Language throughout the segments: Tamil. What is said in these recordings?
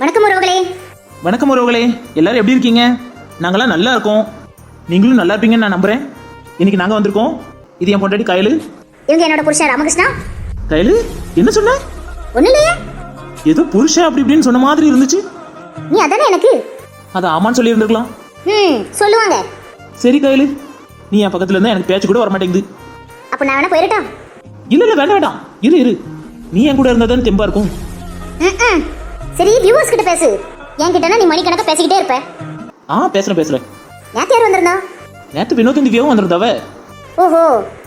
வணக்கம் உறவுகளே. வணக்கம் உறவுகளே எல்லாரும் எப்படி இருக்கீங்க? நாங்களாம் நல்லா இருக்கோம். நீங்களும் நல்லா இருப்பீங்கன்னு நான் நம்புறேன். இன்னைக்கு நாங்கள் வந்திருக்கோம். இது என் பொண்டாட்டி கயலு. இவங்க என்னோட புருஷன் ராமகிருஷ்ணா. கயலு என்ன சொன்ன? ஒண்ணு இல்லையே. ஏதோ புருஷன் அப்படி இப்படின்னு சொன்ன மாதிரி இருந்துச்சு. நீ அதானே எனக்கு? அதை ஆமான்னு சொல்லி இருந்திருக்கலாம் ம் சொல்லுவாங்க. சரி கயலு நீ என் பக்கத்துல இருந்தா எனக்கு பேச்சு கூட வர மாட்டேங்குது அப்ப நான் வேணா போயிடட்டா இல்ல இல்ல வேண்டாம் வேண்டாம் இரு இரு. நீ என் கூட இருந்தா தான் தெம்பா இருக்கும். சரி வியூவர்ஸ் கிட்ட பேசு. என்கிட்டனா நீ மணிக்கணக்கா பேசிக்கிட்டே இருப்ப. ஆ பேசுறேன் பேசுறேன். நேத்து யார் வந்திருந்தா? நேத்து வினோத் திவ்யாவும் வந்திருந்தாவ ஓஹோ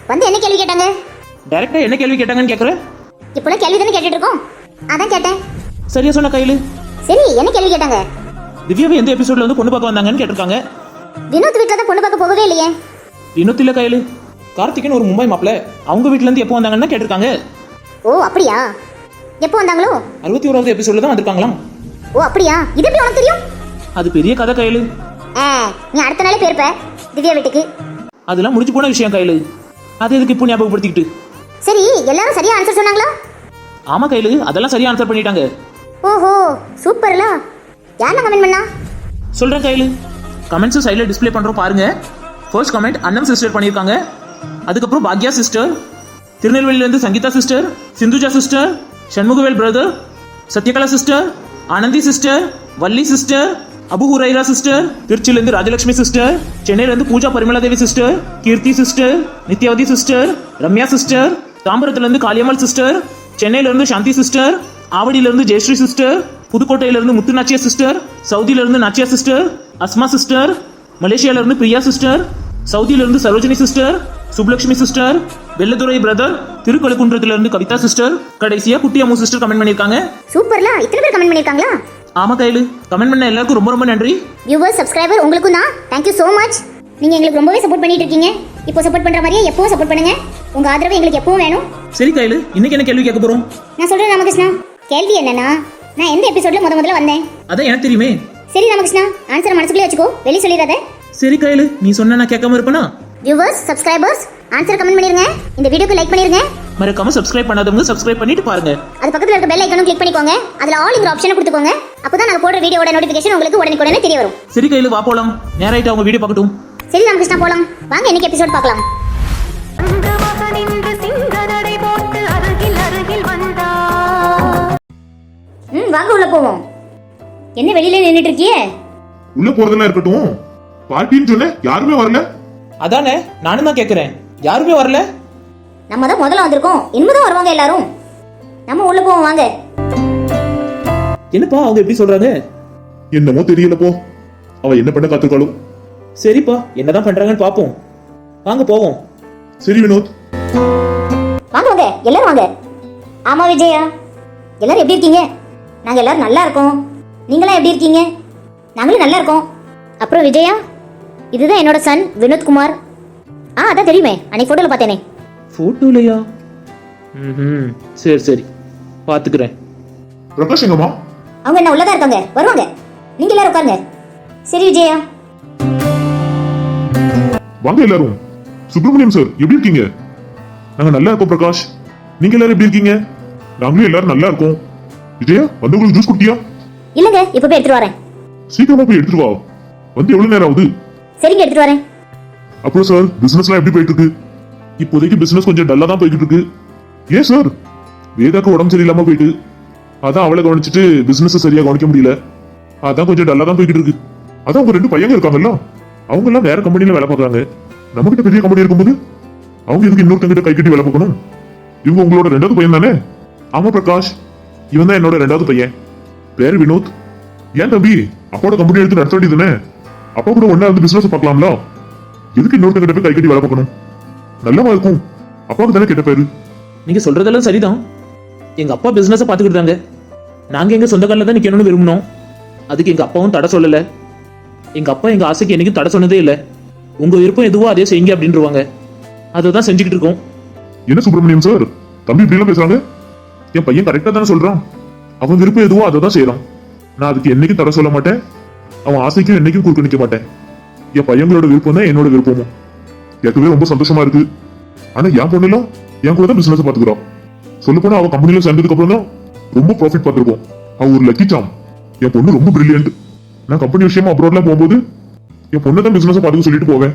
வந்து என்ன கேள்வி கேட்டாங்க? டைரக்டா என்ன கேள்வி கேட்டாங்கன்னு கேக்குற? இப்போலாம் கேள்வி தானே கேட்டுட்டு இருக்கோம் அதான் கேட்டேன். சரியா சொன்ன கையில? சரி என்ன கேள்வி கேட்டாங்க? திவ்யாவை எந்த எபிசோட்ல வந்து பொண்ணு பார்க்க வந்தாங்கன்னு கேட்டிருக்காங்க. வினோத் வீட்டில் தான் பொண்ணு பார்க்க போகவே இல்லையே. வினோத் இல்ல கையில. கார்த்திகன் ஒரு மும்பை மாப்பிள்ள அவங்க வீட்ல இருந்து எப்போ வந்தாங்கன்னு கேட்டிருக்காங்க. ஓ அப்படியா? எப்போ வந்தாங்களோ? அறுபத்தி ஓராவது எபிசோட்ல தான் வந்திருக்காங்களாம் ஓ அப்படியா? இது எப்படி உனக்கு தெரியும்? அது பெரிய கதை கையில. ஆ நீ அடுத்த நாளே போயிருப்ப திவ்யா வீட்டுக்கு. அதெல்லாம் முடிஞ்சு போன விஷயம் கையில. அது எதுக்கு இப்போ ஞாபகப்படுத்திக்கிட்டு? சரி எல்லாரும் சரியா ஆன்சர் சொன்னாங்களா? ஆமா கையில. அதெல்லாம் சரியா ஆன்சர் பண்ணிட்டாங்க. ஓஹோ சூப்பர்ல. யாரெல்லாம் கமெண்ட் பண்ணா? சொல்றேன் கையில. கமெண்ட்ஸும் சைடில் டிஸ்ப்ளே பண்றோம் பாருங்க. ஃபர்ஸ்ட் கமெண்ட் அண்ணம் சிஸ்டர் பண்ணியிருக்காங்க. அதுக்கப்புறம் பாக்யா sister திருநெல்வேலியிலேருந்து Sangeetha sister Sindhuja sister Shanmugavel brother Sathyakala sister Anandhi sister Valli sister Abu Huraira sister திருச்சியிலேருந்து ராஜலட்சுமி சிஸ்டர் சென்னையிலேருந்து Pooja Parimaladevi sister Keerthi sister Nithyavathi sister Ramya sister தாம்பரத்துலேருந்து Kaliammal sister சென்னையிலேருந்து சாந்தி சிஸ்டர் ஆவடியிலேருந்து ஜெயஸ்ரீ சிஸ்டர் புதுக்கோட்டையிலேருந்து முத்து நாச்சியா சிஸ்டர் சவுதியிலேருந்து நாச்சியா சிஸ்டர் அஸ்மா சிஸ்டர் மலேசியாவிலேருந்து Priya sister சவுதியிலேருந்து Sarojini sister Subbalakshmi sister Velladurai brother திருக்கழுக்குன்றத்திலிருந்து Kavitha sister கடைசியா குட்டி அம்மு சிஸ்டர் கமெண்ட் பண்ணியிருக்காங்க. சூப்பர்ல இத்தனை பேர் கமெண்ட் பண்ணிருக்காங்களா ஆமா கையில கமெண்ட் பண்ண எல்லாருக்கும் ரொம்ப ரொம்ப நன்றி. வியூவர்ஸ் சப்ஸ்கிரைபர் உங்களுக்கும் தான். தேங்க்யூ ஸோ மச் நீங்க எங்களுக்கு ரொம்பவே சப்போர்ட் பண்ணிட்டு இருக்கீங்க. இப்போ சப்போர்ட் பண்ற மாதிரியே எப்பவும் சப்போர்ட் பண்ணுங்க. உங்க ஆதரவு எங்களுக்கு எப்பவும் வேணும். சரி கையில இன்னைக்கு என்ன கேள்வி கேட்க போறோம்? நான் சொல்றேன் ராமகிருஷ்ணா. கேள்வி என்னன்னா நான் எந்த எபிசோட்ல முத முதல்ல வந்தேன்? அதான் எனக்கு தெரியுமே. சரி ராமகிருஷ்ணா ஆன்சர் மனசுக்குள்ளே வச்சுக்கோ. வெளிய சொல்லிடாத. சரி கையில நீ சொன்ன நான் கேட்காம இருப்பேனா? வியூவர்ஸ் சப்ஸ்கிரைபர்ஸ் ஆன்சர் கமெண்ட் பண்ணிருங்க. இந்த வீடியோக்கு லைக் பண்ணிருங்க. மறக்காம சப்ஸ்கிரைப் பண்ணாதவங்க சப்ஸ்கிரைப் பண்ணிட்டு பாருங்க. அது பக்கத்துல இருக்க பெல் ஐக்கனும் கிளிக் பண்ணிக்கோங்க. அதுல ஆல்ங்கிற ஆப்ஷனை கொடுத்துக்கோங்க. அப்பதான் நாங்க போடுற வீடியோட நோட்டிஃபிகேஷன் உங்களுக்கு உடனே தெரிய வரும். சரி கையில வா போலாம். நேராயிட்டு அவங்க வீடியோ பார்க்கட்டும் சரி ராமகிருஷ்ணா போலாம். வாங்க இன்னைக்கு எபிசோட் பார்க்கலாம். ம் வாங்க உள்ள போவோம். என்ன வெளியில நின்னுட்டு இருக்கியே? உள்ள போறதெல்லாம் இருக்கட்டும். பார்ட்டின்னு சொன்ன யாருமே வரல. அதானே? நானும் தான் கேட்கறேன் யாருமே வரல? நம்ம தான் முதல்ல வந்திருக்கோம். இனிமே வருவாங்க எல்லாரும். நம்ம உள்ள போவோம் வாங்க. என்னப்பா அவங்க எப்படி சொல்றாங்க? என்னமோ தெரியல போ. அவ என்ன பண்ண காத்துக்காலும் சரிப்பா என்னதான் பண்றாங்கன்னு பாப்போம். வாங்க போவோம். சரி வினோத். வாங்க வாங்க. எல்லாரும் வாங்க. ஆமா விஜயா. எல்லாரும் எப்படி இருக்கீங்க? நாங்க எல்லாரும் நல்லா இருக்கோம். நீங்களாம் எப்படி இருக்கீங்க? நாங்களும் நல்லா இருக்கோம். அப்புறம் விஜயா? இதுதான் என்னோட சன் வினோத்குமார். ஆ அதான் தெரியுமே. அன்னைக்கு ஃபோட்டோவில் பார்த்தேனே. போட்டோலையா ம் சரி சரி. பாத்துக்கிறேன். பிரகாஷ் எங்கம்மா? அவங்க என்ன உள்ளதா இருக்காங்க? வருவாங்க. நீங்க எல்லாரும் உட்காருங்க. சரி விஜயா. வாங்க எல்லாரும். சுப்பிரமணியம் சார் எப்படி இருக்கீங்க? நாங்க நல்லா இருக்கோம் பிரகாஷ். நீங்க எல்லாரும் எப்படி இருக்கீங்க? நாங்களும் எல்லாரும் நல்லா இருக்கோம். விஜயா வந்தவங்களுக்கு ஜூஸ் குடிக்கியா இல்லைங்க இப்போ போய் எடுத்துட்டு வரேன். சீக்கிரமா போய் எடுத்துட்டு வா. வந்து எவ்வளவு நேரம் ஆகுது? சரிங்க எடுத்துட்டு வரேன். அப்புறம் சார் பிசினஸ்லாம் எப்படி போயிட்டு இருக்கு இப்போதைக்கு பிசினஸ் கொஞ்சம் டல்லா தான் போய்கிட்டு இருக்கு ஏன் சார்? வேதாக்கு உடம்பு சரியில்லாம போயிட்டு அதான் அவளை கவனிச்சிட்டு பிசினஸ் சரியா கவனிக்க முடியல. அதான் கொஞ்சம் டல்லா தான் போய்கிட்டு இருக்கு அதான் உங்க ரெண்டு பையங்க இருக்காங்கல்ல அவங்க எல்லாம் வேற கம்பெனில வேலை பார்க்கறாங்க. நம்ம கிட்ட பெரிய கம்பெனி இருக்கும்போது அவங்க எதுக்கு இன்னொருத்தங்கிட்ட கை கட்டி வேலை பார்க்கணும்? இவங்க உங்களோட ரெண்டாவது பையன் தானே? ஆமா பிரகாஷ். இவன் தான் என்னோட ரெண்டாவது பையன். பேர் வினோத். ஏன் தம்பி? அப்போட கம்பெனி எடுத்து நடத்த வேண்டியதுதானே அப்பா கூட ஒண்ணா வந்து பிசினஸ் பார்க்கலாம்ல? எதுக்கு இன்னொருத்தங்கிட்ட போய் கை கட்டி வேலை பார்க்கணும்? நல்லவா இருக்கும். அப்பாவுக்கு தானே கெட்ட பேரு. நீங்க சொல்றதெல்லாம் சரிதான். எங்க அப்பா பிசினஸை பாத்துக்கிட்டாங்க நாங்க எங்க சொந்த காலில் தான் நிக்கணும்னு விரும்பினோம். அதுக்கு எங்க அப்பாவும் தடை சொல்லல. எங்க அப்பா எங்க ஆசைக்கு என்னைக்கும் தடை சொன்னதே இல்லை. உங்க விருப்பம் எதுவோ அதே செய்யுங்க அப்படின்றவாங்க. அதை தான் செஞ்சுக்கிட்டு இருக்கோம். என்ன சுப்பிரமணியம் சார் தம்பி இப்படி எல்லாம் பேசுறாங்க? என் பையன் கரெக்டா தானே சொல்றான். அவன் விருப்பம் எதுவோ அதை தான் செய்யறான் நான் அதுக்கு என்னைக்கும் தடை சொல்ல மாட்டேன். அவன் ஆசைக்கும் என்னைக்கும் குறுக்க நிக்க மாட்டேன். என் பையங்களோட விருப்பம் தான் என்னோட விருப்பமும். கேட்கவே ரொம்ப சந்தோஷமா இருக்கு. ஆனா என் பொண்ணுலாம் என் கூட தான் பிசினஸ் பாத்துக்கிறான் சொல்ல போனா அவன் கம்பெனில சேர்ந்ததுக்கு அப்புறம் தான் ரொம்ப ப்ராஃபிட் பார்த்திருக்கோம் அவ ஒரு லக்கி சாம் என் பொண்ணு ரொம்ப பிரில்லியன்ட் நான் கம்பெனி விஷயமா அப்ராட்லாம் போகும்போது என் பொண்ணை தான் பிசினஸ் பார்த்துக்க சொல்லிட்டு போவேன்.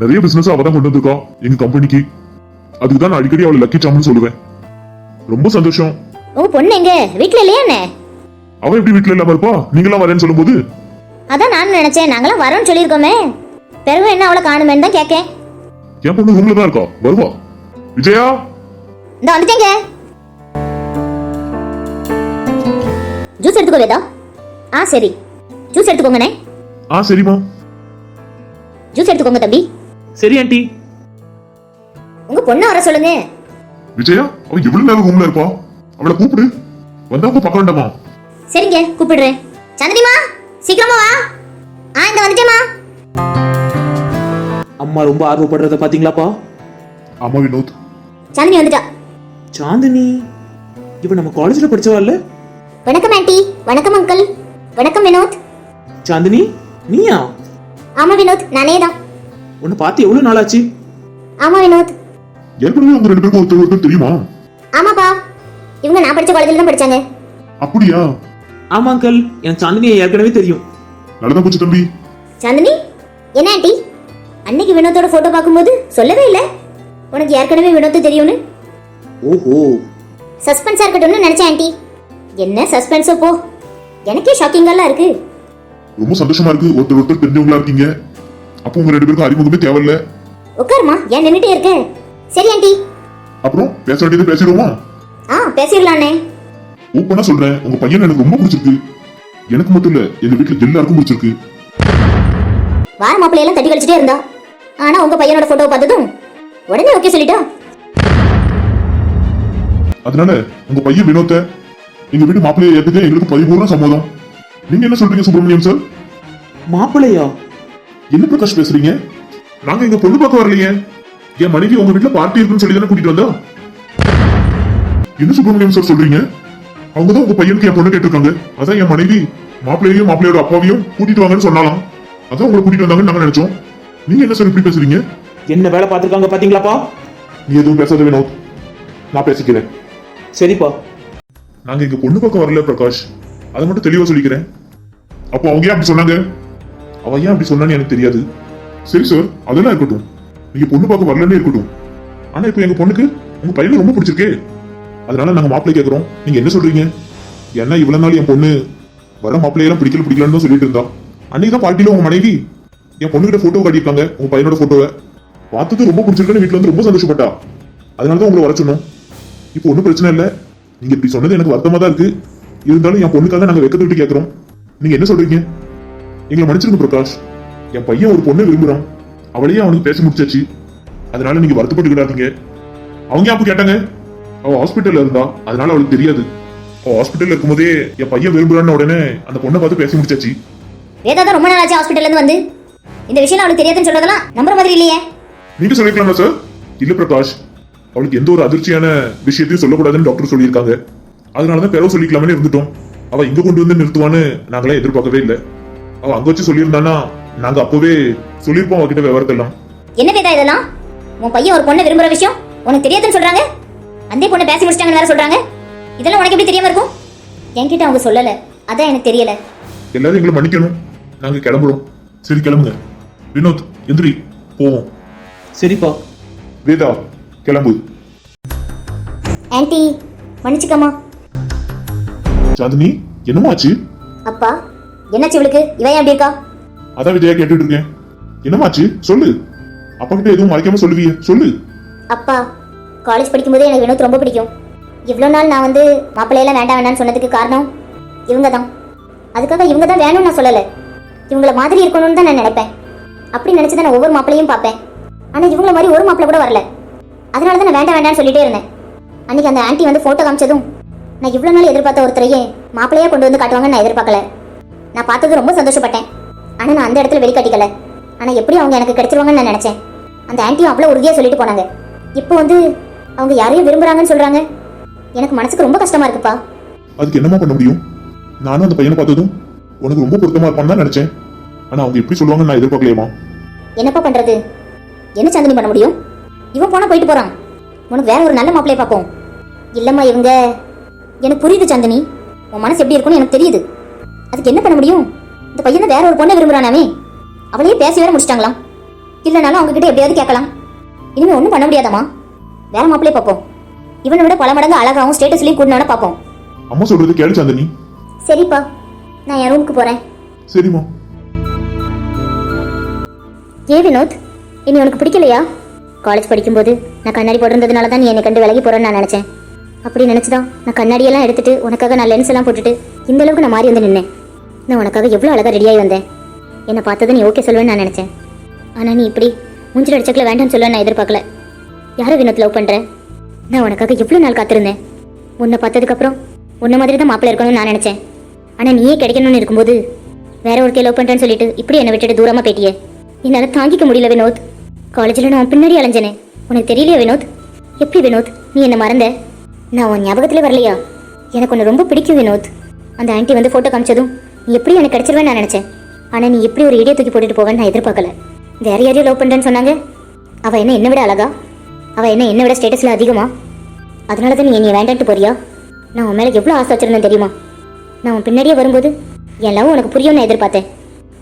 நிறைய பிசினஸ் அவ தான் கொண்டு வந்திருக்கா எங்க கம்பெனிக்கு அதுக்கு தான் நான் அடிக்கடி அவளை லக்கி சாம்னு சொல்லுவேன். ரொம்ப சந்தோஷம். உங்க பொண்ணு எங்க? வீட்ல இல்லையா அவ எப்படி வீட்ல இல்லாம இருப்பா? நீங்களாம் வரேன்னு சொல்லும்போது அதான் நானும் நினைச்சேன். நாங்களாம் வரோம்னு சொல்லியிருக்கோமே. பிறகு என்ன அவளை காணுமேன்னு தான் கேட்கேன் என் பொண்ணு ரூம்ல தான் இருக்கா? வருவா? விஜயா? இந்த வந்துட்டேங்க. ஜூஸ் எடுத்துக்கோ வேதா. ஆ சரி. ஜூஸ் எடுத்துக்கோங்கண்ணே. ஆ சரிம்மா. ஜூஸ் எடுத்துக்கோங்க தம்பி. சரி ஆண்டி. உங்க பொண்ணை வர சொல்லுங்க. விஜயா அவ எவ்வளவு நேரம் ரூம்ல இருப்பா? அவளை கூப்பிடு. வந்தவங்க பார்க்க வேண்டாமா? சரிங்க கூப்பிடுறேன். சந்திரிமா சீக்கிரமா வா. ஆ இந்த வந்துட்டேம்மா. அம்மா ரொம்ப ஆர்வப்படுறத பாத்தீங்களாப்பா? ஆமா வினோத். சாந்தினி வந்துட்டா. சாந்தினி இவ நம்ம காலேஜ்ல படிச்சவா இல்ல? வணக்கம் ஆண்டி. வணக்கம் அங்கிள் வணக்கம் வினோத். சாந்தினி நீயா? ஆமா வினோத். நானே தான். உன்னை பார்த்து எவ்வளவு நாள் ஆச்சு ஆமா வினோத். ஏற்கனவே உங்க ரெண்டு பேருக்கும் ஒருத்தர் ஒருத்தர் தெரியுமா? ஆமாப்பா. இவங்க நான் படிச்ச காலேஜில் தான் படிச்சாங்க. அப்படியா? ஆமா அங்கிள். எனக்கு சாந்தினியை ஏற்கனவே தெரியும். நல்லதா போச்சு தம்பி. சாந்தினி என்ன ஆண்டி? அன்னைக்கு வினோத்தோட போட்டோ பார்க்கும்போது சொல்லவே இல்லை? உனக்கு ஏற்கனவே வினோத்தை தெரியும்னு? ஓஹோ. சஸ்பென்ஸா இருக்கட்டும்னு நினைச்சேன் ஆண்டி. என்ன சஸ்பென்ஸோ போ. எனக்கே ஷாக்கிங்காலாம் இருக்கு. ரொம்ப சந்தோஷமா இருக்கு. ஒருத்தர் ஒருத்தர் தெரிஞ்சவங்களா இருக்கீங்க. அப்போ உங்க ரெண்டு பேருக்கும் அறிமுகமே தேவையில்ல. உட்காருமா. ஏன் நின்றுட்டே இருக்க? சரி ஆண்டி. அப்புறம் பேச வேண்டியது பேசிடுவோமா? ஆ பேசிடலாண்ணே. ஓப்பனா சொல்றேன் உங்க பையன் எனக்கு ரொம்ப பிடிச்சிருக்கு. எனக்கு மட்டும் இல்ல எங்க வீட்டுல எல்லாருக்கும் பிடிச்சிருக்கு. வார மாப்பிள்ளையெல்லாம் தட்டி கழிச்சிட்டே இருந்தா? ஆனா உங்க பையனோட போட்டோவை பார்த்ததும் உடனே ஓகே சொல்லிட்டா? அதனால உங்க பையன் வினோத்த எங்க வீட்டு மாப்பிள்ளையை ஏத்துக்க எங்களுக்கு பரிபூர்ண சம்மதம். நீங்க என்ன சொல்றீங்க சுப்பிரமணியம் சார் மாப்பிள்ளையா? என்ன பிரகாஷ் பேசுறீங்க? நாங்க எங்க பொண்ணு பார்க்க வரலையே. என் மனைவி உங்க வீட்டுல பார்ட்டி இருக்குன்னு சொல்லி தானே கூட்டிட்டு வந்தா? என்ன சுப்பிரமணியம் சார் சொல்றீங்க? அவங்க தான் உங்க பையனுக்கு என் பொண்ணு கேட்டிருக்காங்க. அதான் என் மனைவி மாப்பிள்ளையையும் மாப்பிள்ளையோட அப்பாவையும் கூட்டிட்டு வாங்கன்னு சொன்னாலாம் அதான் உங்களை கூட்டிட்டு வந்தாங்கன்னு நாங்க நினைச்சோம். நீங்க என்ன சார் இப்படி பேசுறீங்க? என்ன வேலை பார்த்திருக்காங்க பாத்தீங்களாப்பா? நீ எதுவும் பேசாத வினோத். நான் பேசிக்கிறேன். சரிப்பா. நாங்க இங்க பொண்ணு பார்க்க வரல பிரகாஷ். அதை மட்டும் தெளிவா சொல்லிக்கிறேன். அப்போ அவங்க ஏன் அப்படி சொன்னாங்க? அவ ஏன் அப்படி சொன்னான்னு எனக்கு தெரியாது. சரி சார் அதெல்லாம் இருக்கட்டும். நீங்க பொண்ணு பார்க்க வரலன்னே இருக்கட்டும். ஆனா இப்போ எங்க பொண்ணுக்கு உங்க பையனுக்கு ரொம்ப பிடிச்சிருக்கே. அதனால நாங்க மாப்பிள்ளை கேக்குறோம். நீங்க என்ன சொல்றீங்க? ஏன்னா இவ்வளவு நாள் என் பொண்ணு வர மாப்பிள்ளையெல்லாம் பிடிக்கல பிடிக்கலன்னு சொல்லிட்டு இருந்தா? அன்னைக்கு தான் பார்ட்டியில உங்க மனைவி என் பொண்ணுகிட்ட போட்டோ காட்டியிருக்காங்க உங்க பையனோட போட்டோவை பார்த்தது ரொம்ப பிடிச்சிருக்குன்னு வீட்டுல வந்து ரொம்ப சந்தோஷப்பட்டா. அதனால தான் உங்களை வர சொன்னோம். இப்போ ஒன்றும் பிரச்சனை இல்லை. நீங்க இப்படி சொன்னது எனக்கு வருத்தமா தான் இருக்கு. இருந்தாலும் என் பொண்ணுக்காக நாங்க வெக்கத்தை விட்டு கேட்கறோம் நீங்க என்ன சொல்றீங்க? எங்களை மன்னிச்சிருங்க பிரகாஷ். என் பையன் ஒரு பொண்ணை விரும்புறான். அவளையே அவனுக்கு பேச முடிச்சாச்சு. அதனால நீங்க வருத்தப்பட்டுக்கிடாதீங்க. அவங்க அப்போ கேட்டாங்க? அவ ஹாஸ்பிட்டல்ல இருந்தா அதனால அவளுக்கு தெரியாது. அவ ஹாஸ்பிட்டல்ல இருக்கும்போதே என் பையன் விரும்புறான்னு உடனே அந்த பொண்ணை பார்த்து பேசி முடிச்சாச்சு. வேதா தான் ரொம்ப நாள் ஆச்சு ஹாஸ்பிட்டல்ல இருந்து வந்து. இந்த விஷயம் அவளுக்கு தெரியாதுன்னு சொல்றதெல்லாம் நம்புற மாதிரி இல்லையே. நீங்க சொல்லிருக்கலாமா சார் இல்ல பிரகாஷ். அவளுக்கு எந்த ஒரு அதிர்ச்சியான விஷயத்தையும் சொல்லக்கூடாதுன்னு டாக்டர் சொல்லியிருக்காங்க. அதனாலதான் பிறகு சொல்லிக்கலாமே இருந்துட்டோம். அவ இங்க கொண்டு வந்து நிறுத்துவான்னு நாங்களே எதிர்பார்க்கவே இல்லை. அவ அங்க வச்சு சொல்லியிருந்தானா நாங்க அப்பவே சொல்லியிருப்போம் அவகிட்ட விவரத்தெல்லாம். என்ன வேதா இதெல்லாம்? உன் பையன் ஒரு பொண்ணை விரும்புற விஷயம் உனக்கு தெரியாதுன்னு சொல்றாங்க. அந்த பொண்ணை பேசி முடிச்சிட்டாங்கன்னு வேற சொல்றாங்க. இதெல்லாம் உனக்கு எப்படி தெரியாம இருக்கும்? என்கிட்ட அவங்க சொல்லல. அதான் எனக்கு தெரியல. எல்லாரும் எங்களை மன்னிக்கணும். நாங்க கிளம்புறோம். சரி கிளம்புங்க. வினோத் எந்திரி. போவோம். சரிப்பா. வேதா கிளம்பு. ஆன்ட்டி மன்னிச்சுக்கம்மா. சாந்தினி என்னமா ஆச்சு அப்பா என்னாச்சு இவளுக்கு? இவன் ஏன் அப்படி இருக்கா? அதான் விஜயா கேட்டுட்டு இருக்கேன். என்னமாச்சு சொல்லு. அப்பா கிட்ட எதுவும் மறைக்காம சொல்லுவியே. சொல்லு. அப்பா காலேஜ் படிக்கும்போது எனக்கு வினோத் ரொம்ப பிடிக்கும். இவ்வளோ நாள் நான் வந்து மாப்பிள்ளையெல்லாம் வேண்டாம் வேண்டாம்னு சொன்னதுக்கு காரணம் இவங்க தான் அதுக்காக இவங்க தான் வேணும்னு நான் சொல்லலை. இவங்கள மாதிரி இருக்கணும்னு தான் நான் நினைப்பேன். அப்படி நினச்சி தான் நான் ஒவ்வொரு மாப்பிளையும் பார்ப்பேன். ஆனால் இவங்கள மாதிரி ஒரு மாப்பிள்ளை கூட வரல. அதனால தான் நான் வேண்டாம் வேண்டாம்னு சொல்லிட்டே இருந்தேன். அன்னைக்கு அந்த ஆன்ட்டி வந்து ஃபோட்டோ காமிச்சதும் நான் இவ்வளோ நாள் எதிர்பார்த்த ஒருத்தரையே மாப்பிள்ளையாக கொண்டு வந்து காட்டுவாங்கன்னு நான் எதிர்பார்க்கல. நான் பார்த்தது ரொம்ப சந்தோஷப்பட்டேன். ஆனால் நான் அந்த இடத்துல வெளிக்காட்டிக்கல. ஆனால் எப்படி அவங்க எனக்கு கிடைச்சிருவாங்கன்னு நான் நினச்சேன். அந்த ஆண்டியும் அவ்வளோ உறுதியாக சொல்லிட்டு போனாங்க. இப்போ வந்து அவங்க யாரையும் விரும்புறாங்கன்னு சொல்றாங்க. எனக்கு மனசுக்கு ரொம்ப கஷ்டமா இருக்குப்பா. அதுக்கு என்னமா பண்ண முடியும்? நானும் அந்த பையனை பார்த்ததும் உனக்கு ரொம்ப பொருத்தமா இருப்பான்னு தான் நினைச்சேன். ஆனா அவங்க எப்படி சொல்லுவாங்கன்னு நான் எதிர்பார்க்கலையேமா என்னப்பா பண்றது? என்ன சாந்தினி பண்ண முடியும்? இவன் போனா போயிட்டு போறான். உனக்கு வேற ஒரு நல்ல மாப்பிள்ளைய பார்ப்போம். இல்லம்மா இவங்க. எனக்கு புரியுது சாந்தினி. உன் மனசு எப்படி இருக்கும்னு எனக்கு தெரியுது. அதுக்கு என்ன பண்ண முடியும்? இந்த பையன் வேற ஒரு பொண்ணை விரும்புறானாமே. அவளையே பேசி வேற முடிச்சிட்டாங்களாம். இல்லைனாலும் அவங்க கிட்ட எப்படியாவது கேட்கலாம். இனிமே ஒன்றும் பண்ண முடியாதாம்மா. வேற மாப்பிள்ளையே பார்ப்போம். இவனை விட பல மடங்கு அழகாவும் ஸ்டேட்டஸ்லயும் கூடனோட பார்ப்போம். அம்மா சொல்றது கேளு சாந்தினி. சரிப்பா நான் என் ரூமுக்கு போறேன். சரிம்மா. ஏ வினோத் இனி உனக்கு பிடிக்கலையா? காலேஜ் படிக்கும்போது நான் கண்ணாடி போட்டிருந்ததுனால தான் நீ என்னை கண்டு விலகி போறேன்னு நான் நினைச்சேன். அப்படி நினைச்சுதான் நான் கண்ணாடியெல்லாம் எடுத்துட்டு உனக்காக நான் லென்ஸ் எல்லாம் போட்டுட்டு இந்த அளவுக்கு நான் மாறி வந்து நின்னேன். நான் உனக்காக எவ்வளோ அழகா ரெடியாகி வந்தேன். என்னை பார்த்தது நீ ஓகே சொல்லுவேன்னு நான் நினைச்சேன். ஆனா நீ இப்படி மூஞ்சில் அடிச்சக்கல வேண்டாம்னு சொல்லுவேன்னு நான் எதிர்பார்க்கல. யாரை வினோத் லவ் பண்ற? நான் உனக்காக எவ்வளோ நாள் காத்திருந்தேன். உன்னை பார்த்ததுக்கப்புறம் உன்ன மாதிரி தான் மாப்பிள்ளை இருக்கணும்னு நான் நினைச்சேன். ஆனா நீயே கிடைக்கணும்னு இருக்கும்போது வேற ஒருத்தைய லவ் பண்றேன்னு சொல்லிட்டு இப்படி என்னை விட்டுட்டு தூரமா போயிட்டியே. என்னால தாங்கிக்க முடியல வினோத். காலேஜில் நான் பின்னாடி அலைஞ்சனே. உனக்கு தெரியலையா வினோத்? எப்படி வினோத்? நீ என்ன மறந்த? நான் உன் ஞாபகத்திலே வரலையா? எனக்கு உன்னை ரொம்ப பிடிக்கும் வினோத். அந்த ஆண்டி வந்து ஃபோட்டோ காமிச்சதும் நீ எப்படி எனக்கு கிடைச்சிருவேன்னு நான் நினச்சேன். ஆனால் நீ எப்படி ஒரு இடியை தூக்கி போட்டுட்டு போவேன்னு நான் எதிர்பார்க்கல. வேற யாரையும் லவ் பண்ணுறேன்னு சொன்னாங்க. அவள் என்ன என்னை விட அழகா? அவள் என்ன என்னை விட ஸ்டேட்டஸில் அதிகமா? அதனால தான் நீ என்னை வேண்டான்ட்டு போறியா? நான் உன் மேலே எவ்வளோ ஆசை வச்சிருந்தேன் தெரியுமா? நான் உன் பின்னாடியே வரும்போது என் லவ் உனக்கு புரியும்னு நான் எதிர்பார்த்தேன்.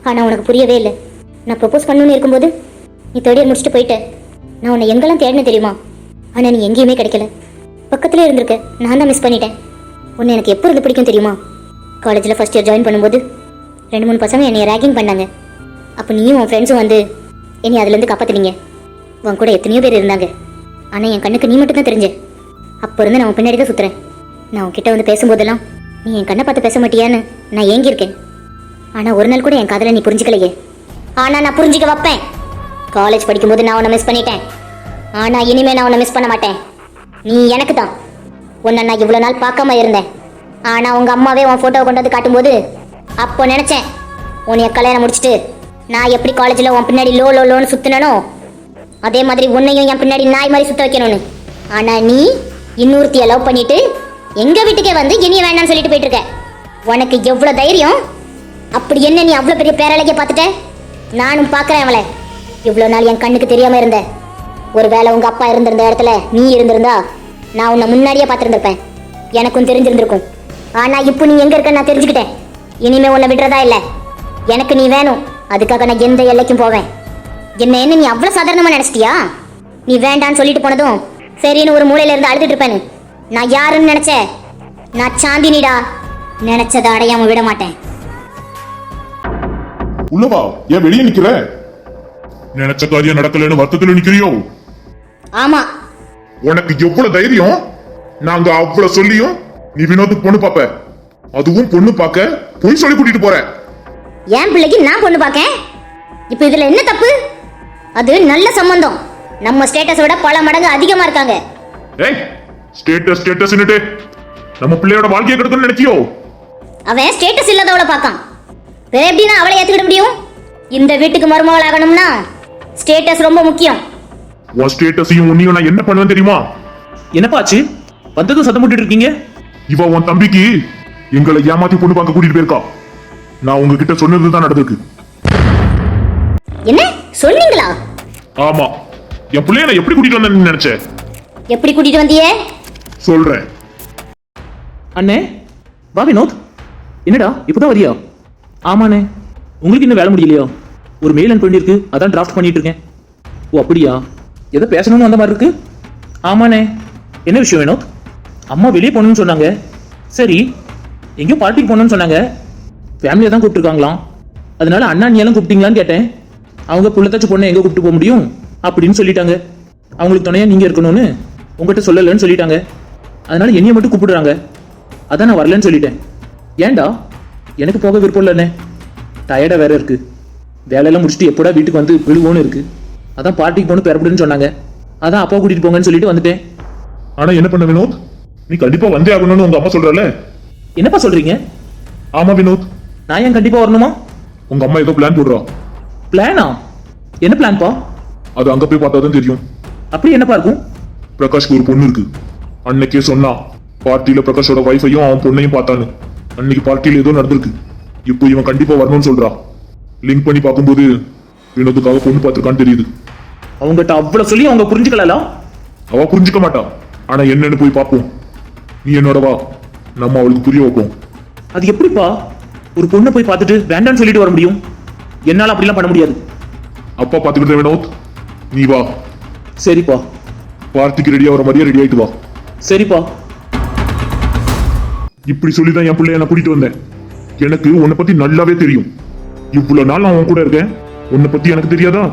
ஆனால் உனக்கு புரியவே இல்லை. நான் ப்ரப்போஸ் பண்ணணும்னு இருக்கும்போது நீ தேர்ட் இயர் முடிச்சுட்டு போயிட்ட. நான் உன்னை எங்கெல்லாம் தேடினேன் தெரியுமா? ஆனால் நீ எங்கேயுமே கிடைக்கல. பக்கத்தில் இருந்திருக்க. நான் தான் மிஸ் பண்ணிட்டேன். உன்னை எனக்கு எப்போ இருந்து பிடிக்கும் தெரியுமா? காலேஜில் ஃபஸ்ட் இயர் ஜாயின் பண்ணும்போது ரெண்டு மூணு பசங்க என்னை ரேகிங் பண்ணாங்க. அப்போ நீயும் உன் ஃப்ரெண்ட்ஸும் வந்து என்னை அதுலேருந்து காப்பாத்துனீங்க. உன் கூட எத்தனையோ பேர் இருந்தாங்க. ஆனால் என் கண்ணுக்கு நீ மட்டும் தான் தெரிஞ்ச. அப்போ இருந்து நான் உன் பின்னாடி தான் சுற்றுறேன் நான் உன்கிட்ட வந்து பேசும்போதெல்லாம் நீ என் கண்ணை பார்த்து பேச மாட்டியான்னு நான் ஏங்கியிருக்கேன். ஆனால் ஒரு நாள் கூட என் காதலை நீ புரிஞ்சுக்கலையே. ஆனால் நான் புரிஞ்சுக்க வைப்பேன். காலேஜ் படிக்கும்போது நான் உன்னை மிஸ் பண்ணிட்டேன். ஆனால் இனிமே நான் உன்னை மிஸ் பண்ண மாட்டேன். நீ எனக்கு தான். உன்னை நான் இவ்வளோ நாள் பார்க்காம இருந்தேன். ஆனால் உங்கள் அம்மாவே உன் ஃபோட்டோவை கொண்டு வந்து காட்டும்போது அப்போ நினச்சேன் உன்னைய கல்யாணம் முடிச்சுட்டு நான் எப்படி காலேஜில் உன் பின்னாடி லோ லோ லோன்னு சுற்றினனோ அதே மாதிரி உன்னையும் என் பின்னாடி நாய் மாதிரி சுத்த வைக்கணும்னு. ஆனா நீ இன்னொருத்திய லவ் பண்ணிட்டு எங்க வீட்டுக்கே வந்து இனிய வேண்டாம்னு சொல்லிட்டு போயிட்டு இருக்க உனக்கு எவ்வளவு தைரியம்? அப்படி என்ன நீ அவ்வளவு பெரிய பேரழகிய பார்த்துட்ட? நானும் பார்க்குறேன் அவளை. இவ்வளவு நாள் என் கண்ணுக்கு தெரியாம இருந்த. ஒருவேளை உங்க அப்பா இருந்திருந்த இடத்துல நீ இருந்திருந்தா நான் உன்னை முன்னாடியே பார்த்துருந்துருப்பேன். எனக்கும் தெரிஞ்சிருந்திருக்கும். ஆனா இப்போ நீ எங்க இருக்க நான் தெரிஞ்சுக்கிட்டேன். இனிமே உன்னை விடுறதா இல்ல. எனக்கு நீ வேணும். அதுக்காக நான் எந்த எல்லைக்கும் போவேன். என்ன என்ன நீ அவ்வளவு சாதாரணமா நினைச்சிட்டியா? நீ வேண்டான்னு சொல்லிட்டு போனதும் சரின்னு ஒரு மூலையில இருந்து அழுதுட்டு இருப்பேன்னு. நான் யாருன்னு நினைச்ச? நான் சாந்தினிடா. நினைச்சதை அடையாம விட மாட்டேன். உள்ளவா? ஏன் வெளியே நிக்கிற? நினைச்ச காரியம் நடக்கலன்னு வருத்தத்துல நிக்கிறியோ? ஆமா. உனக்கு எவ்வளவு தைரியம்? நாங்க அவ்வளவு சொல்லியும் நீ வினோத்துக்கு பொண்ணு பாப்ப. அதுவும் பொண்ணு பார்க்க பொய் சொல்லி கூட்டிட்டு போற. என் பிள்ளைக்கு நான் பொண்ணு பார்க்கேன் இப்போ இதுல என்ன தப்பு? அது நல்ல சம்பந்தம். நம்ம ஸ்டேட்டஸை விட பல மடங்கு அதிகமா இருக்காங்க. ஏய் ஸ்டேட்டஸ் ஸ்டேட்டஸ் நம்ம பிள்ளையோட வாழ்க்கையை கெடுக்கணும்னு நினைச்சியோ? அவன் ஸ்டேட்டஸ் இல்லாதவளை பார்க்கான். வேற எப்படி நான் அவளை ஏத்துக்கிட முடியும்? இந்த வீட்டுக்கு மருமகள் ஆகணும்னா ஸ்டேட்டஸ் ரொம்ப முக்கியம். உன் ஸ்டேட்டஸையும் உன்னையும் நான் என்ன பண்ணுவேன் தெரியுமா? என்னப்பா ஆச்சு? வந்ததும் சத்தம் போட்டுட்டு இருக்கீங்க? இவ உன் தம்பிக்கு எங்களை ஏமாத்தி பொண்ணு பார்க்க கூட்டிட்டு போயிருக்கா. நான் உங்ககிட்ட சொன்னதுதான் நடந்திருக்கு. என்ன? சொன்னீங்களா ஆமா. என் பிள்ளைய நான் எப்படி கூட்டிட்டு வந்தேன்னு நினைச்ச? எப்படி கூட்டிட்டு வந்தியே? சொல்றேன். அண்ணே வா வினோத். என்னடா இப்போதான் வரியா? ஆமாண்ணே உங்களுக்கு இன்னும் வேலை முடியலையா? ஒரு மெயில் அனுப்ப வேண்டியிருக்கு அதான் டிராஃப்ட் பண்ணிட்டு இருக்கேன். ஓ அப்படியா? எதோ பேசணும்னு வந்த மாதிரி இருக்கு? ஆமாண்ணே. என்ன விஷயம் வினோத்? அம்மா வெளியே போகணும்னு சொன்னாங்க. சரி எங்கேயும் பார்ட்டிக்கு போகணும்னு சொன்னாங்க. ஃபேமிலியை தான் கூப்பிட்டுருக்காங்களாம். அதனால அண்ணா நீ எல்லாம் கூப்பிட்டீங்களான்னு கேட்டேன். அவங்க புள்ளத்தாச்சு பொண்ணை எங்கே கூப்பிட்டு போக முடியும்? அப்படின்னு சொல்லிட்டாங்க. அவங்களுக்கு துணையா நீங்கள் இருக்கணும்னு உங்ககிட்ட சொல்லலைன்னு சொல்லிட்டாங்க. அதனால என்னைய மட்டும் கூப்பிடுறாங்க. அதான் நான் வரலன்னு சொல்லிட்டேன். ஏன்டா? எனக்கு போக விருப்பம் இல்லைண்ணே. டயர்டாக வேற இருக்கு. வேலையெல்லாம் முடிச்சுட்டு எப்போடா வீட்டுக்கு வந்து விழுவோன்னு இருக்கு. அதான் பார்ட்டிக்கு போகணும் பெறப்படுன்னு சொன்னாங்க. அதான் அப்பா கூட்டிட்டு போங்கன்னு சொல்லிட்டு வந்துட்டேன். ஆனா என்ன பண்ண வினோத்? நீ கண்டிப்பா வந்தே ஆகணும்னு உங்க அம்மா சொல்றல என்னப்பா சொல்றீங்க? ஆமா வினோத். நான் ஏன் கண்டிப்பா வரணுமா? உங்க அம்மா ஏதோ பிளான் போடுறா. பிளானா என்ன பிளான்ப்பா அது அங்க போய் பார்த்தா தான் தெரியும். அப்படி என்னப்பா இருக்கும்? பிரகாஷ்க்கு ஒரு பொண்ணு இருக்கு. அன்னைக்கே சொன்னா பார்ட்டியில பிரகாஷோட வைஃபையும் அவன் பொண்ணையும் பார்த்தான்னு. அன்னைக்கு பார்ட்டியில ஏதோ நடந்திருக்கு. இப்போ இவன் கண்டிப்பா வரணும்னு சொல்றா. லிங்க் பண்ணி பார்க்கும்போது வினோத்துக்காக பொண்ணு பார்த்திருக்கான்னு தெரியுது. அவங்ககிட்ட அவ்வளவு சொல்லி அவங்க புரிஞ்சுக்கலாம் அவ புரிஞ்சுக்க மாட்டா. ஆனா என்னன்னு போய் பார்ப்போம். நீ என்னோட வா. நம்ம அவளுக்கு புரிய வைப்போம். அது எப்படிப்பா? ஒரு பொண்ணை போய் பார்த்துட்டு வேண்டாம்னு சொல்லிட்டு வர முடியும்? என்னால அப்படிலாம் பண்ண முடியாது. அப்பா பாத்துக்கிட்ட வினோத் நீ வா. சரிப்பா. பார்ட்டிக்கு ரெடி ஆகிற மாதிரியே ரெடி ஆயிட்டு வா. சரிப்பா. இப்படி சொல்லிதான் என் பிள்ளைய நான் கூட்டிட்டு வந்தேன். எனக்கு உன்னை பத்தி நல்லாவே தெரியும். இவ்வளவு நாள் நான் உன் கூட இருக்கேன். உன்னை பத்தி எனக்கு தெரியாதா?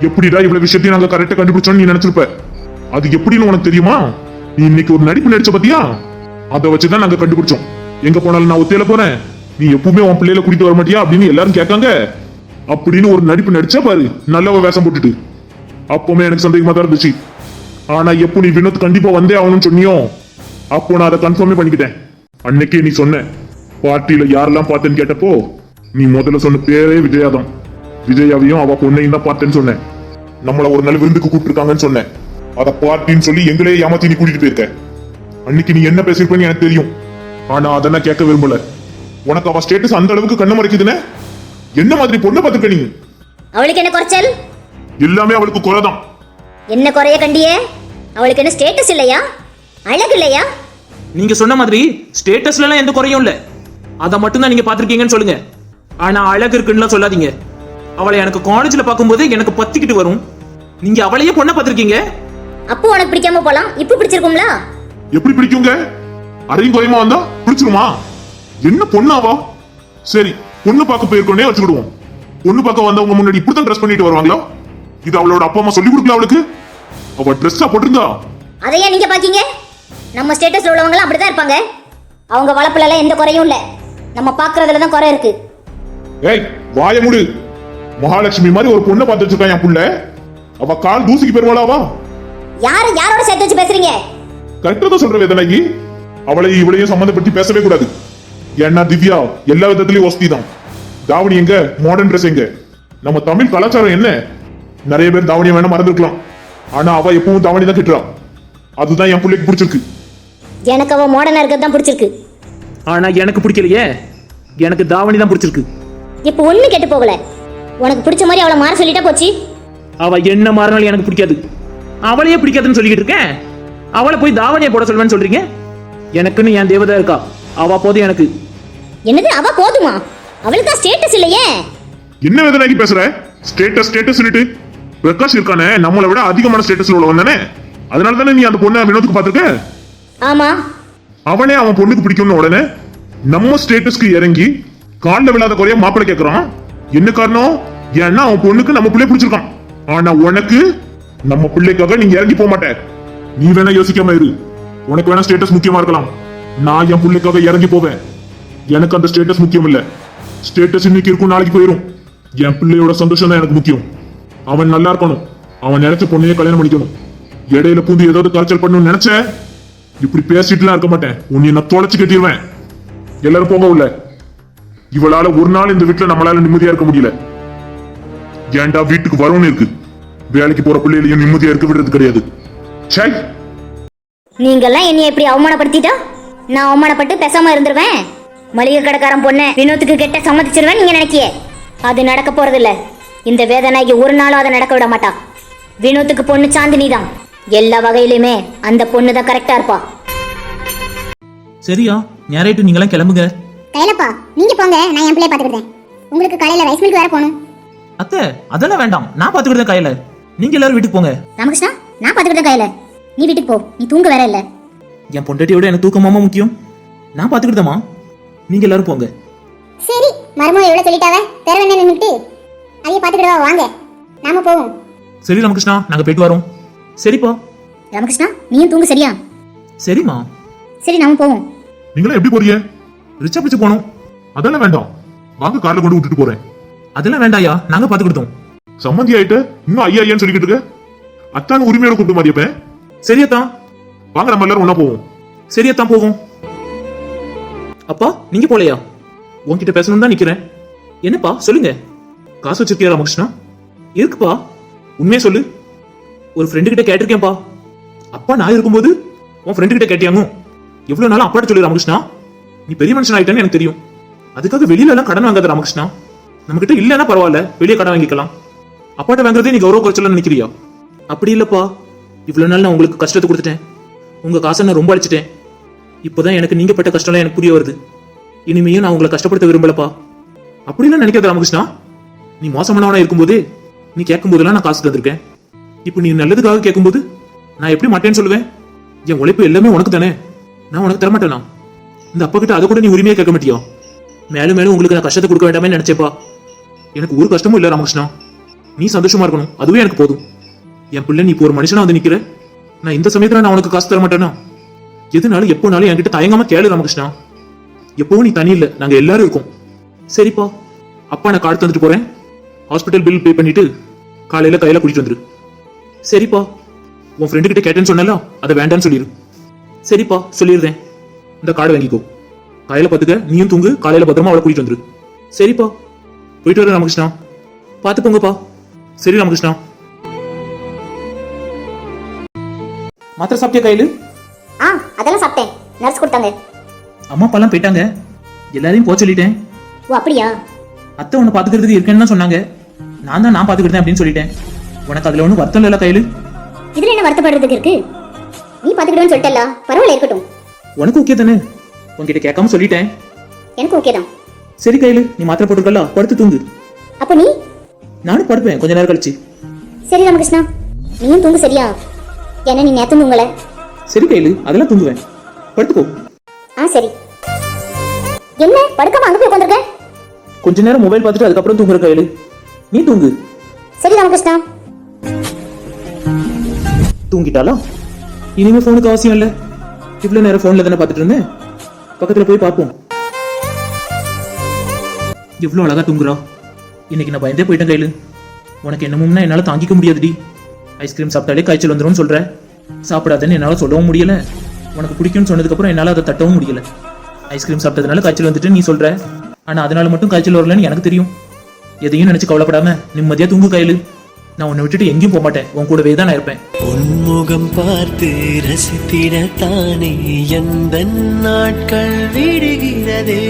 எப்படிடா இவ்வளவு விஷயத்தையும் நாங்க கரெக்டா கண்டுபிடிச்சோம்னு நீ நினைச்சிருப்ப? அது எப்படின்னு உனக்கு தெரியுமா? நீ இன்னைக்கு ஒரு நடிப்பு நடிச்ச பத்தியா? அதை வச்சுதான் நாங்க கண்டுபிடிச்சோம். எங்க போனாலும் நான் ஒத்தையில போறேன். நீ எப்பவுமே உன் பிள்ளையில கூட்டிட்டு வர மாட்டியா அப்படின்னு எல்லாரும் கேட்காங்க. அப்படின்னு ஒரு நடிப்பு நடிச்சா பாரு நல்லவ வேஷம் போட்டுட்டு. அப்பவுமே எனக்கு சந்தேகமா தான் இருந்துச்சு. ஆனா எப்போ நீ வினோத் கண்டிப்பா வந்தே ஆகணும்னு சொன்னியோ அப்போ நான் அதை கன்ஃபார்மே பண்ணிக்கிட்டேன். அன்னைக்கே நீ சொன்ன பார்ட்டியில யாரெல்லாம் பார்த்தேன்னு கேட்டப்போ நீ முதல்ல சொன்ன பேரே விஜயாதான் விஜயாவையும் அவ பொண்ணையும் தான் பார்த்தேன்னு சொன்னேன். நம்மள ஒரு நாள் விருந்துக்கு கூப்பிட்டுருக்காங்கன்னு சொன்னேன். அதை பார்ட்டின்னு சொல்லி எங்களே ஏமாத்தி நீ கூட்டிட்டு போயிருக்க. அன்னைக்கு நீ என்ன பேசிருப்பேன்னு எனக்கு தெரியும். ஆனா அதை நான் கேட்க விரும்பல. உனக்கு அவ ஸ்டேட்டஸ் அந்த அளவுக்கு கண்ணு மறைக்குதுன்னு? என்ன மாதிரி பொண்ணை பார்த்துக்க நீ அவளுக்கு என்ன குறைச்சல்? எல்லாமே அவளுக்கு குறைதான். என்ன குறைய கண்டியே? அவளுக்கு என்ன ஸ்டேட்டஸ் இல்லையா? அழகு இல்லையா? நீங்க சொன்ன மாதிரி ஸ்டேட்டஸ்ல எல்லாம் எந்த குறையும் இல்ல. அதை மட்டும் தான் நீங்க பாத்திருக்கீங்கன்னு சொல்லுங்க. ஆனா அழகு இருக்குன்னு சொல்லாதீங்க. அவளை எனக்கு காலேஜ்ல பார்க்கும்போது எனக்கு பத்திக்கிட்டு வரும். நீங்க அவளையே பொண்ணை பார்த்திருக்கீங்க? அப்போ உனக்கு பிடிக்காம போலாம். இப்போ பிடிச்சிருக்கும்ல? எப்படி பிடிக்குங்க? அரையும் குறையுமா வந்தா? பிடிச்சிருமா? என்ன பொண்ணாவா? சரி பொண்ணு பார்க்க போயிருக்கோனே வச்சுக்கிடுவோம். பொண்ணு பார்க்க வந்தவங்க முன்னாடி இப்படித்தான் ட்ரெஸ் பண்ணிட்டு வருவாங்களா? இது அவளோட அப்பா அம்மா சொல்லி கொடுக்கல அவளுக்கு? அவ ட்ரெஸ்ஸா போட்டிருந்தா. அதையா நீங்க பாக்கீங்க? நம்ம ஸ்டேட்டஸ்ல உள்ளவங்க அப்படிதான் இருப்பாங்க. அவங்க வளர்ப்புல எல்லாம் எந்த குறையும் இல்ல. நம்ம பாக்குறதுல தான் குறை இருக்கு. ஏய் வாய முடு. மகாலட்சுமி மாதிரி ஒரு பொண்ணை பார்த்து வச்சிருக்கான் என் புள்ள. அவ கால் தூசிக்கு பெருமாளாவா யாரு யாரோட சேர்த்து வச்சு பேசுறீங்க? கரெக்டா தான் சொல்ற வேதனைக்கு. அவளை இவளையும் சம்மந்தப்படுத்தி பேசவே கூடாது. ஏன்னா திவ்யா எல்லா விதத்திலயும் வசதி தான் தாவணி எங்க? மாடர்ன் ட்ரெஸ் எங்க? நம்ம தமிழ் கலாச்சாரம் என்ன? நிறைய பேர் தாவணியை வேணா மறந்துருக்கலாம். ஆனா அவ எப்பவும் தாவணி தான் கட்டுறா. அதுதான் என் பிள்ளைக்கு பிடிச்சிருக்கு. எனக்கு அவ மாடர்னா இருக்கிறது தான் பிடிச்சிருக்கு. ஆனா எனக்கு பிடிக்கலையே. எனக்கு தாவணி தான் பிடிச்சிருக்கு. இப்போ ஒண்ணு கெட்டு போகல. உனக்கு பிடிச்ச மாதிரி அவளை மாற சொல்லிட்டா போச்சு? அவ என்ன மாறினாலும் எனக்கு பிடிக்காது. அவளையே பிடிக்காதுன்னு சொல்லிக்கிட்டு இருக்கேன் அவளை போய் தாவணியை போட சொல்வேன்னு சொல்றீங்க? எனக்குன்னு என் தேவதா இருக்கா. அவ போதும் எனக்கு. என்னது அவ போதுமா? அவளுக்கு ஸ்டேட்டஸ் இல்லையே. என்ன வேதனைக்கு பேசுற? ஸ்டேட்டஸ் ஸ்டேட்டஸ் பிரகாஷ் இருக்கானே நம்மளை விட அதிகமான ஸ்டேட்டஸ்ல உள்ளவன் தானே? அதனால தானே நீ அந்த பொண்ணை வினோத்துக்கு பார்த்திருக்க? ஆமா. அவனே அவன் பொண்ணுக்கு பிடிக்கும்னு உடனே நம்ம ஸ்டேட்டஸ்க்கு இறங்கி கால்ல விழாத குறைய மாப்பிள்ளை கேக்குறான். என்ன காரணம்? ஏன்னா அவன் பொண்ணுக்கு நம்ம பிள்ளை பிடிச்சிருக்கான். ஆனா உனக்கு நம்ம பிள்ளைக்காக நீங்க இறங்கி போக மாட்ட. நீ வேணா யோசிக்காம இரு. உனக்கு வேணா ஸ்டேட்டஸ் முக்கியமா இருக்கலாம். நான் என் பிள்ளைக்காக இறங்கி போவேன். எனக்கு அந்த ஸ்டேட்டஸ் முக்கியம் இல்ல ஸ்டேட்டஸ் இன்னைக்கு இருக்கும் நாளைக்கு போயிடும் என் பிள்ளையோட சந்தோஷம் தான் எனக்கு முக்கியம். அவன் நல்லா இருக்கணும். அவன் நினைச்ச பொண்ணையே கல்யாணம் பண்ணிக்கணும். இடையில பூந்து ஏதாவது கரைச்சல் பண்ணணும்னு நினைச்ச இப்படி பேசிட்டுலாம் இருக்க மாட்டேன். உன்னை நான் தொலைச்சு கட்டிடுவேன் எல்லாரும் போங்க உள்ள. இவளால ஒரு நாள் இந்த வீட்டுல நம்மளால நிம்மதியா இருக்க முடியல. ஏன்டா வீட்டுக்கு வரும்னு இருக்கு. வேலைக்கு போற பிள்ளைகளையும் நிம்மதியா இருக்க விடுறது கிடையாது. சை நீங்கெல்லாம் என்னைய இப்படி அவமானப்படுத்திட்டா? நான் அவமானப்பட்டு பேசாம இருந்துருவேன். மளிகை கடைக்காரன் பொண்ணை வினோத்துக்கு கெட்ட சம்மதிச்சிருவேன் நீங்க நினைக்கிய. அது நடக்க போறது இல்ல இந்த வேதனைக்கு ஒரு நாளும் அதை நடக்க விட மாட்டா. வினோத்துக்கு பொண்ணு சாந்தினி தான் எல்லா வகையிலுமே அந்த பொண்ணு தான் கரெக்டா இருப்பா. சரியா நேராயிட்டு நீங்களாம் கிளம்புங்க. கையிலப்பா நீங்க போங்க நான் என் பிள்ளைய பாத்துக்கிட்டேன் உங்களுக்கு காலையில ரைஸ் மில்க் வேற போகணும். அத்தை அதெல்லாம் வேண்டாம். நான் பாத்துக்கிட்டேன் கையில. நீங்க எல்லாரும் வீட்டுக்கு போங்க. ராமகிருஷ்ணா நான் பாத்துக்கிட்ட கையில. நீ வீட்டுக்கு போ நீ தூங்க வேற இல்ல. என் பொண்டாட்டியோட எனக்கு தூக்கமாமா முக்கியம். நான் பாத்துக்கிட்டேமா நீங்க எல்லாரும் போங்க. சரி மருமக எவ்வளவு சொல்லிட்டாவ? வேற என்ன நின்னுட்டு அதைய பாத்துக்கிடவா வாங்க. நாம போவோம். சரி ராமகிருஷ்ணா நாங்க போயிட்டு வரோம். சரிப்பா ராமகிருஷ்ணா நீயும் தூங்கு சரியா? சரிம்மா சரி நாம போவோம். நீங்களா எப்படி போறீங்க? ரிச்சா பிச்சு போனோம் அதெல்லாம் வேண்டாம். வாங்க கார்ல கொண்டு விட்டுட்டு போறேன். அதெல்லாம் வேண்டாயா நாங்க பாத்துக்கிட்டோம் சம்மந்தி ஆயிட்டு இன்னும் ஐயா ஐயான்னு சொல்லிக்கிட்டு இருக்க? அத்தான் உரிமையோட கூப்பிட்டு மாறியப்ப சரியத்தான் வாங்க நம்ம எல்லாரும் ஒண்ணா போவோம். சரியத்தான் போவோம். அப்பா நீங்க போலையா? உன்கிட்ட பேசணும் தான் நிக்கிறேன். என்னப்பா சொல்லுங்க. காசு வச்சிருக்கியா ராமகிருஷ்ணா இருக்குப்பா. உண்மையை சொல்லு. ஒரு ஃப்ரெண்டு கிட்ட கேட்டிருக்கேன்ப்பா. அப்பா நான் இருக்கும்போது உன் ஃப்ரெண்டு கிட்ட கேட்டியாங்க. எவ்வளவு நாளும் அப்பாட்ட சொல்லு ராமகிருஷ்ணா நீ பெரிய மனுஷன் ஆயிட்டேன்னு எனக்கு தெரியும். அதுக்காக வெளியில எல்லாம் கடன் வாங்காத ராமகிருஷ்ணா நம்ம கிட்ட இல்லைன்னா பரவாயில்ல வெளியே கடன் வாங்கிக்கலாம். அப்பாட்ட வாங்குறதே நீ கௌரவ குறைச்சலன்னு நினைக்கிறியா? அப்படி இல்லப்பா. இவ்வளவு நாள் நான் உங்களுக்கு கஷ்டத்தை கொடுத்துட்டேன். உங்க காசை நான் ரொம்ப அடிச்சிட்டேன் இப்போதான் எனக்கு நீங்க பட்ட கஷ்டம்லாம் எனக்கு புரிய வருது. இனிமேயும் நான் உங்களை கஷ்டப்படுத்த விரும்பலப்பா. அப்படிலாம் நினைக்காத ராமகிருஷ்ணா. நீ மோசமானவனா இருக்கும்போது நீ கேட்கும் போதெல்லாம் நான் காசு தந்திருக்கேன். இப்போ நீ நல்லதுக்காக கேட்கும்போது நான் எப்படி மாட்டேன்னு சொல்லுவேன்? என் உழைப்பு எல்லாமே உனக்கு தானே. நான் உனக்கு தரமாட்டேனா? இந்த அப்பா கிட்ட அதை கூட நீ உரிமையா கேட்க மாட்டியோ? மேலும் மேலும் உங்களுக்கு நான் கஷ்டத்தை கொடுக்க வேண்டாமே நினைச்சேப்பா. எனக்கு ஒரு கஷ்டமும் இல்ல ராமகிருஷ்ணா. நீ சந்தோஷமா இருக்கணும். அதுவே எனக்கு போதும். என் பிள்ளை நீ இப்போ ஒரு மனுஷனா வந்து நிக்கிற. நான் இந்த சமயத்துல நான் உனக்கு காசு தர மாட்டேனா எதுனாலும் எப்போனாலும் என்கிட்ட தயங்காம கேளு ராமகிருஷ்ணா. எப்பவும் நீ தனி இல்ல நாங்க எல்லாரும் இருக்கோம். சரிப்பா. அப்பா நான் கார்டு தந்துட்டு போறேன். ஹாஸ்பிட்டல் பில் பே பண்ணிட்டு காலையில கையில கூட்டிட்டு வந்துரு. சரிப்பா. உன் ஃப்ரெண்டு கிட்ட கேட்டேன்னு சொன்னல அதை வேண்டாம்னு சொல்லிடு சரிப்பா சொல்லிடுறேன். இந்த கார்டு வாங்கிக்கோ. காலையில பாத்துக்க நீயும் தூங்கு காலையில பத்திரமா அவளை கூட்டிட்டு வந்துரு. சரிப்பா. போயிட்டு வர ராமகிருஷ்ணா. பார்த்து போங்கப்பா. சரி ராமகிருஷ்ணா. மாத்திரை சாப்பிட்டியா கையில்? ஆ அதெல்லாம் சாப்பிட்டேன். நர்ஸ் கொடுத்தாங்க. அம்மா அப்பாலாம் போயிட்டாங்க. எல்லாரையும் போக சொல்லிட்டேன். ஓ அப்படியா? அத்தை உன்னை பாத்துக்கிறதுக்கு இருக்கேன்னு சொன்னாங்க. நான் தான் நான் பாத்துக்கிட்டேன் அப்படின்னு சொல்லிட்டேன். உனக்கு அதுல ஒன்றும் வருத்தம் இல்லைல்ல கையில இதுல என்ன வருத்தப்படுறதுக்கு இருக்கு? நீ பாத்துக்கிடுவேன்னு சொல்லிட்டல பரவாயில்ல இருக்கட்டும். உனக்கு ஓகே தானே? உன்கிட்ட கேட்காம சொல்லிட்டேன். எனக்கு ஓகே தான். சரி கையில நீ மாத்திரை போட்டுருக்கல படுத்து தூங்கு. அப்போ நீ? நானும் படுப்பேன் கொஞ்ச நேரம் கழிச்சு. சரி ராமகிருஷ்ணா. நீயும் தூங்கு சரியா? ஏன்னா நீ நேத்து தூங்கல. சரி கையில. அதெல்லாம் தூங்குவேன். படுத்துக்கோ. ஆ சரி. என்ன? படுக்காம அங்க போய் உட்காந்துருக்க? கொஞ்ச நேரம் மொபைல் பார்த்துட்டு அதுக்கப்புறம் தூங்குற கையில. நீ தூங்கு. சரி ராமகிருஷ்ணா. தூங்கிட்டாளா? இனிமே ஃபோனுக்கு அவசியம் இல்ல. இவ்வளவு நேரம் ஃபோன்ல தானே பார்த்துட்டு இருந்தேன். பக்கத்துல போய் பார்ப்போம். இவ்வளவு அழகா தூங்குறா. இன்னைக்கு நான் பயந்தே போயிட்டேன் கையில. உனக்கு என்னமும்னா என்னால தாங்கிக்க முடியாதுடி. ஐஸ்கிரீம் சாப்பிட்டாலே காய்ச்சல் வந்துரும்னு சொல்ற. சாப்பிடாதேன்னு என்னால சொல்லவும் முடியல. உனக்கு பிடிக்கும்னு சொன்னதுக்கு அப்புறம் என்னால அதை தட்டவும் முடியல. ஐஸ்கிரீம் சாப்பிட்டதுனால காய்ச்சல் வந்துட்டு நீ சொல்ற. ஆனா அதனால மட்டும் காய்ச்சல் வரலன்னு எனக்கு தெரியும். எதையும் நினைச்சு கவலைப்படாம நிம்மதியா தூங்கு கையில். நான் உன்னை விட்டுட்டு எங்கேயும் போக மாட்டேன். உன் கூடவே தான் நான் இருப்பேன். உன்முகம் பார்த்து ரசித்திடத்தானே எந்த நாட்கள் விடுகிறதே?